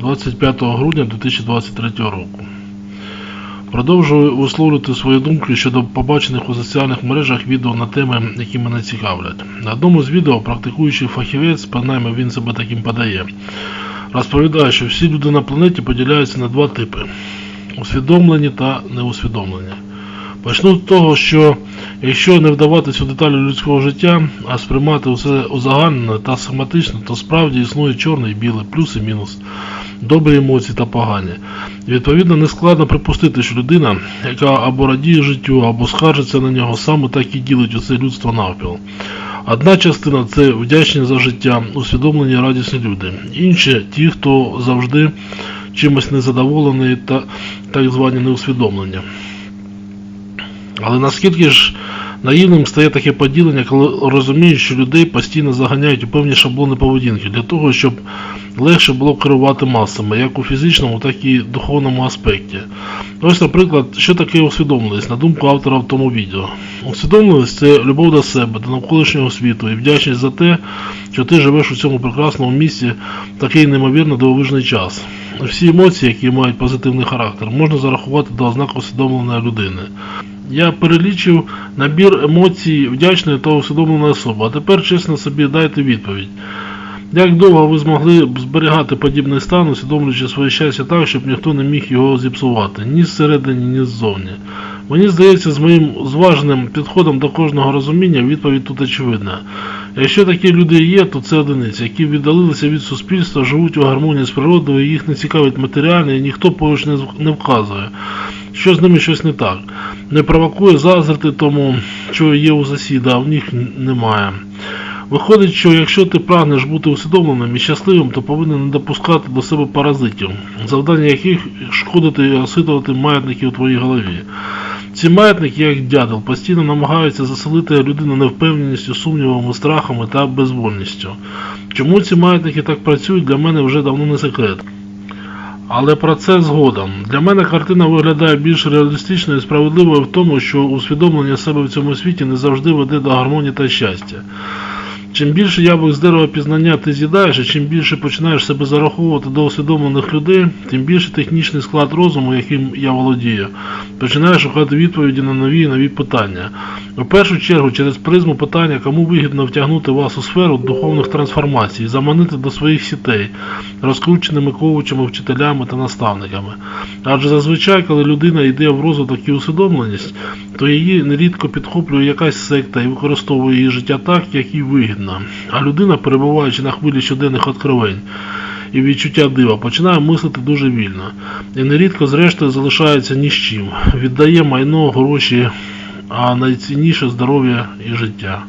25 грудня 2023 року. Продовжую висловлювати свої думки щодо побачених у соціальних мережах відео на теми, які мене цікавлять. На одному з відео практикуючий фахівець, принаймні він себе таким подає, розповідає, що всі люди на планеті поділяються на два типи усвідомлені та неусвідомлені. Почну з того, що якщо не вдаватись у деталі людського життя, а сприймати усе узагальнене та схематично, то справді існує чорне і біле, плюс і мінус, добрі емоції та погані. Відповідно, не складно припустити, що людина, яка або радіє життю, або скаржиться на нього, саме так і ділить усе людство навпіл. Одна частина це вдячні за життя, усвідомлені радісні люди. Інші ті, хто завжди чимось незадоволений та так звані неусвідомлення. Але наскільки ж наївним стає таке поділення, коли розуміють, що людей постійно заганяють у певні шаблони поведінки для того, щоб легше було керувати масами, як у фізичному, так і духовному аспекті. Ось, наприклад, що таке усвідомленість, на думку автора в тому відео. Усвідомленість це любов до себе, до навколишнього світу і вдячність за те, що ти живеш у цьому прекрасному місці в такий неймовірно дивовижний час. Всі емоції, які мають позитивний характер, можна зарахувати до ознак усвідомленої людини. Я перелічив набір емоцій вдячної та усвідомленої особи. А тепер чесно собі дайте відповідь. Як довго ви змогли б зберігати подібний стан, усвідомлюючи своє щастя так, щоб ніхто не міг його зіпсувати, ні зсередині, ні ззовні? Мені здається, з моїм зваженим підходом до кожного розуміння відповідь тут очевидна. Якщо такі люди є, то це одиниці, які віддалилися від суспільства, живуть у гармонії з природою, їх не цікавить матеріальне, і ніхто поруч не, вказує, що з ними щось не так. Не провокує заздрити тому, що є у сусіда, а в них немає. Виходить, що якщо ти прагнеш бути усвідомленим і щасливим, то повинен не допускати до себе паразитів, завдання яких шкодити і розхитувати маятники у твоїй голові. Ці маятники, як дятел, постійно намагаються заселити людину невпевненістю, сумнівами, страхами та безвольністю. Чому ці маятники так працюють, для мене вже давно не секрет. Але про це згодом. Для мене картина виглядає більш реалістичною і справедливою в тому, що усвідомлення себе в цьому світі не завжди веде до гармонії та щастя. Чим більше яблук з дерева пізнання ти з'їдаєш, і чим більше починаєш себе зараховувати до усвідомлених людей, тим більше технічний склад розуму, яким я володію, починає шукати відповіді на нові і нові питання. У першу чергу через призму питання, кому вигідно втягнути вас у сферу духовних трансформацій, заманити до своїх сітей, розкрученими коучами, вчителями та наставниками. Адже зазвичай, коли людина йде в розвиток і усвідомленість, то її нерідко підхоплює якась секта і використовує її життя так, як їй вигідно. А людина, перебуваючи на хвилі щоденних откровень і відчуття дива, починає мислити дуже вільно. І нерідко, зрештою, залишається ні з чим. Віддає майно, гроші, а найцінніше здоров'я і життя.